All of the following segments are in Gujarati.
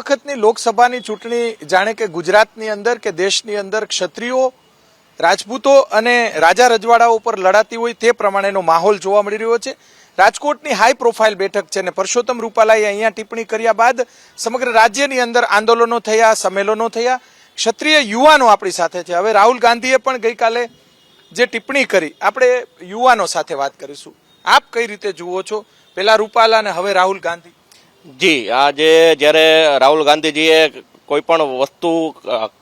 વખતની લોકસભાની ચૂંટણી જાણે કે ગુજરાતની અંદર કે દેશની અંદર ક્ષત્રિયો, રાજપૂતો અને રાજા રજવાડાઓ પર લડાતી હોય તે પ્રમાણેનો માહોલ જોવા મળી રહ્યો છે. રાજકોટની હાઈ પ્રોફાઇલ બેઠક છે અને પરસોત્તમ રૂપાલાએ અહીંયા ટિપ્પણી કર્યા બાદ સમગ્ર રાજ્યની અંદર આંદોલનો થયા, સંમેલનો થયા. ક્ષત્રિય યુવાનો આપણી સાથે છે. હવે રાહુલ ગાંધીએ પણ ગઈકાલે જે ટિપ્પણી કરી, આપણે યુવાનો સાથે વાત કરીશું. આપ કઈ રીતે જુઓ છો? પેલા રૂપાલા અને હવે રાહુલ ગાંધી. જી, આજે જ્યારે રાહુલ ગાંધીજીએ કોઈ પણ વસ્તુ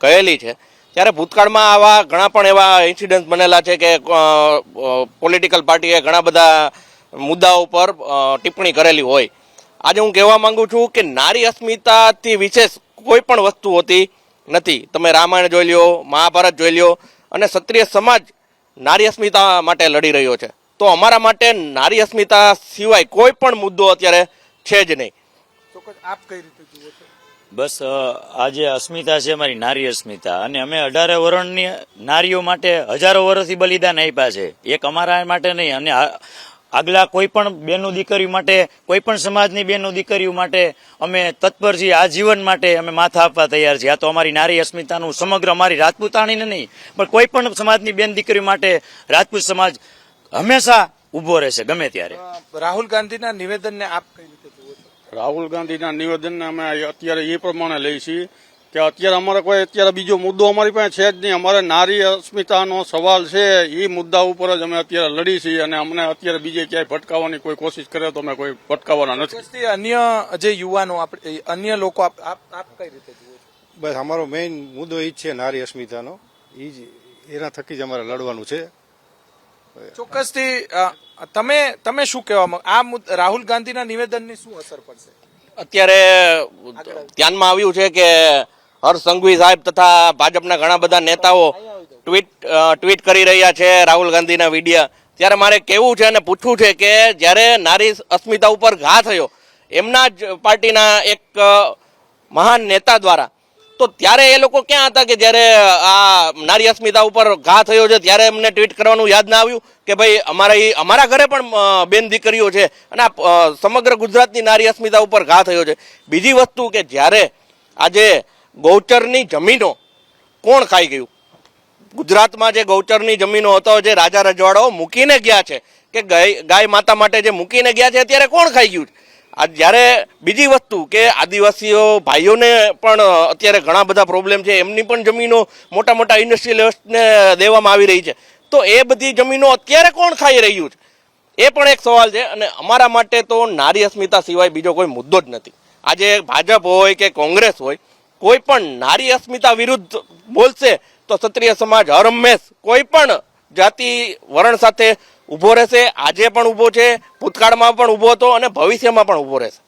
કહેલી છે, ત્યારે ભૂતકાળમાં આવા ઘણા પણ એવા ઇન્સિડન્ટ બનેલા છે કે પોલિટિકલ પાર્ટીએ ઘણા બધા મુદ્દાઓ પર ટિપ્પણી કરેલી હોય. આજે હું કહેવા માંગુ છું કે નારી અસ્મિતાથી વિશેષ કોઈ પણ વસ્તુ હોતી નથી. તમે રામાયણ જોઈ લ્યો, મહાભારત જોઈ લ્યો, અને ક્ષત્રિય સમાજ નારી અસ્મિતા માટે લડી રહ્યો છે. તો અમારા માટે નારી અસ્મિતા સિવાય કોઈ પણ મુદ્દો અત્યારે છે જ નહીં. ચોક્કસ આપ કઈ રીતે જુઓ છો? બસ આ આજે અસ્મિતા છે અમારી નારી અસ્મિતા અને અમે અઢારે વરણની નારીઓ માટે હજારો વર્ષથી બલિદાન આપ્યા છે. એક અમારા માટે નહીં અને આગલા કોઈ પણ બેનું દીકરીઓ માટે કોઈ પણ સમાજની બેનું દીકરીઓ માટે અમે તત્પર છીએ આ જીવન માટે અમે માથા આપવા તૈયાર છીએ. આ તો અમારી નારી અસ્મિતાનું સમગ્ર અમારી રાજપૂતાણીને નહીં પણ કોઈ પણ સમાજની બેન દીકરીઓ માટે રાજપૂત સમાજ હંમેશા ઊભો રહેશે ગમે ત્યારે. રાહુલ ગાંધીના નિવેદનને આપ કઈ રીતે રાહુલ ગાંધીના નિવેદનને અમે અત્યારે એ પ્રમાણે લઈ છીએ કે અત્યારે અમારે કોઈ અત્યારે બીજો મુદ્દો અમારી પાસે છે જ નહીં. અમારે નારી અસ્મિતાનો સવાલ છે એ મુદ્દા ઉપર જ અમે અત્યારે લડી છીએ અને અમને અત્યારે બીજે ક્યાંય ભટકાવવાની કોઈ કોશિશ કરે તો અમે કોઈ ભટકાવવાના નથી. અન્ય જે યુવાનો આપણે અન્ય લોકો આપ આપ આપ કઈ રીતે બસ અમારો મેઇન મુદ્દો એ જ છે નારી અસ્મિતાનો. એ જ એના થકી જ અમારે લડવાનું છે. ચોક્કસથી તમે તમે શું કહેવા આ રાહુલ ગાંધીના નિવેદનની શું અસર પડશે? અત્યારે ધ્યાનમાં આવ્યું છે કે હર્ષ સંઘવી સાહેબ તથા ભાજપના ઘણા બધા નેતાઓ ટ્વીટ ટ્વીટ કરી રહ્યા છે રાહુલ ગાંધીના વિડીયા. ત્યારે મારે કેવું છે અને પૂછવું છે કે જ્યારે નારી અસ્મિતા ઉપર ઘા થયો, એમના જ પાર્ટીના એક મહાન નેતા દ્વારા તો ત્યારે એ લોકો ક્યાં હતા કે જ્યારે આ નારી અસ્મિતા ઉપર ઘા થયો છે, ત્યારે એમને ટ્વીટ કરવાનું યાદ ના આવ્યું કે ભાઈ અમારા અમારા ઘરે પણ બેન દીકરીઓ છે અને આ સમગ્ર ગુજરાતની નારી અસ્મિતા ઉપર ઘા થયો છે. બીજી વસ્તુ કે જ્યારે આજે ગૌચરની જમીનો કોણ ખાઈ ગયું? ગુજરાતમાં જે ગૌચરની જમીનો હતો, જે રાજા રજવાડાઓ મૂકીને ગયા છે, કે ગાય ગાય માતા માટે જે મૂકીને ગયા છે, અત્યારે કોણ ખાઈ ગયું છે? આ જ્યારે બીજી વસ્તુ કે આદિવાસીઓ ભાઈઓને પણ અત્યારે ઘણા બધા પ્રોબ્લેમ છે, એમની પણ જમીનો મોટા મોટા ઇન્ડસ્ટ્રીયલિસ્ટને દેવામાં આવી રહી છે. તો એ બધી જમીનો અત્યારે કોણ ખાઈ રહ્યું છે? એ પણ એક સવાલ છે અને અમારા માટે તો નારી અસ્મિતા સિવાય બીજો કોઈ મુદ્દો જ નથી. આજે ભાજપ હોય કે કોંગ્રેસ હોય, કોઈ પણ નારી અસ્મિતા વિરુદ્ધ બોલશે તો ક્ષત્રિય સમાજ હર હંમેશ કોઈ પણ જાતિ વરણ સાથે ઊભો રહેશે આજે પણ ઊભો છે ભૂતકાળમાં પણ ઊભો હતો અને ભવિષ્યમાં પણ ઊભો રહેશે.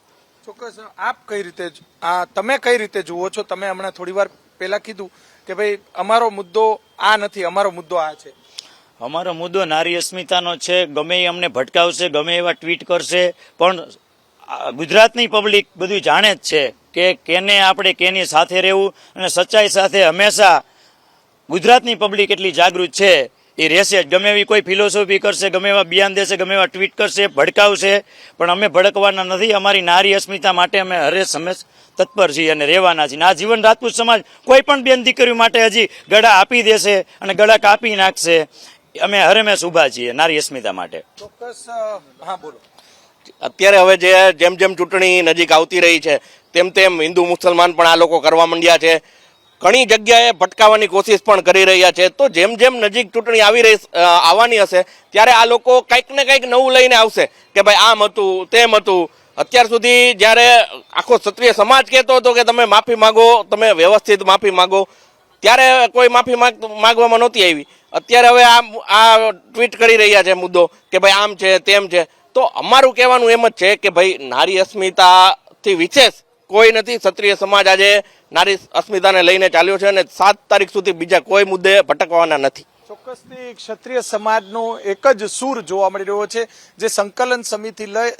ચોક્કસ આપ કઈ રીતે આ તમે કઈ રીતે જુઓ છો? તમે હમણાં થોડી વાર પહેલા કીધું કે ભાઈ અમારો મુદ્દો આ નથી અમારો મુદ્દો આ છે. અમારો મુદ્દો નારી અસ્મિતાનો છે ગમે એ અમને ભટકાવશે ગમે એવા ટ્વીટ કરશે પણ ગુજરાતની પબ્લિક બધું જાણે જ છે કે કેને આપણે કેની સાથે રહેવું અને સચ્ચાઈ સાથે હંમેશા ગુજરાતની પબ્લિક એટલી જાગૃત છે એ રહેશે. જ ગમે એવી કોઈ ફિલોસોફી કરશે, ગમે એવા બિયાન દેશે, ગમે એવા ટ્વીટ કરશે, ભડકાવશે, પણ અમે ભડકવાના નથી. અમારી નારી અસ્મિતા માટે અમે હરેશ હંમેશ તત્પર છીએ અને રહેવાના છીએ. આ જીવન રાજપૂત સમાજ કોઈ પણ બેન દીકરીઓ માટે હજી ગળા આપી દેશે અને ગળા કાપી નાખશે. અમે હરેમેશ ઊભા છીએ નારી અસ્મિતા માટે. ચોક્કસ હા, બોલો. અત્યારે હવે જે, જેમ જેમ ચૂંટણી નજીક આવતી રહી છે, તેમ તેમ હિન્દુ મુસલમાન પણ આ લોકો કરવા માંડ્યા છે. ઘણી જગ્યાએ ભટકાવવાની કોશિશ પણ કરી રહ્યા છે. તો જેમ જેમ નજીક ચૂંટણી આવી રહી આવવાની હશે, ત્યારે આ લોકો કંઈક ને કંઈક નવું લઈને આવશે કે ભાઈ આમ હતું, તેમ હતું. અત્યાર સુધી જ્યારે આખો ક્ષત્રિય સમાજ કહેતો હતો કે તમે માફી માંગો, તમે વ્યવસ્થિત માફી માંગો, ત્યારે કોઈ માફી માંગ, માંગવામાં નહોતી આવી. અત્યારે હવે આ આ ટ્વીટ કરી રહ્યા છે મુદ્દો કે ભાઈ આમ છે, તેમ છે. તો અમારું કહેવાનું એમ જ છે કે ભાઈ નારી અસ્મિતાથી વિશેષ કોઈ નથી. ક્ષત્રિય સમાજ આજે નારી અસ્મિતાને લઈને ચાલ્યો છે અને સાત તારીખ સુધી બીજા કોઈ મુદ્દે ભટકવાના નથી. ચોક્કસથી ક્ષત્રિય સમાજનો એક જ સૂર જોવા મળી રહ્યો છે, જે સંકલન સમિતિ લઈ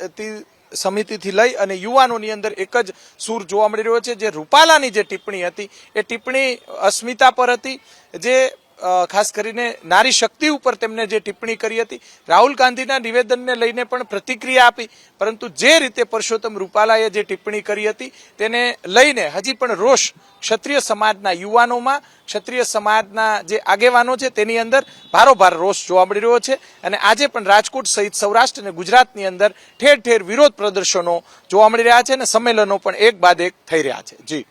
સમિતિથી લઈ અને યુવાનોની અંદર એક જ સૂર જોવા મળી રહ્યો છે, જે રૂપાલાની જે ટિપ્પણી હતી, એ ટિપ્પણી અસ્મિતા પર હતી, જે ખાસ કરીને નારી શક્તિ ઉપર તેમને જે ટિપ્પણી કરી હતી, રાહુલ ગાંધીના નિવેદનને લઈને પણ પ્રતિક્રિયા આપી, પરંતુ જે રીતે પરસોત્તમ રૂપાલાએ જે ટિપ્પણી કરી હતી, તેને લઈને હજી પણ રોષ ક્ષત્રિય સમાજના યુવાનોમાં, ક્ષત્રિય સમાજના જે આગેવાનો છે તેની અંદર ભારોભાર રોષ જોવા મળી રહ્યો છે. અને આજે પણ રાજકોટ સહિત સૌરાષ્ટ્ર અને ગુજરાતની અંદર ઠેર ઠેર વિરોધ પ્રદર્શનો જોવા મળી રહ્યા છે અને સંમેલનો પણ એક બાદ એક થઈ રહ્યા છે. જી.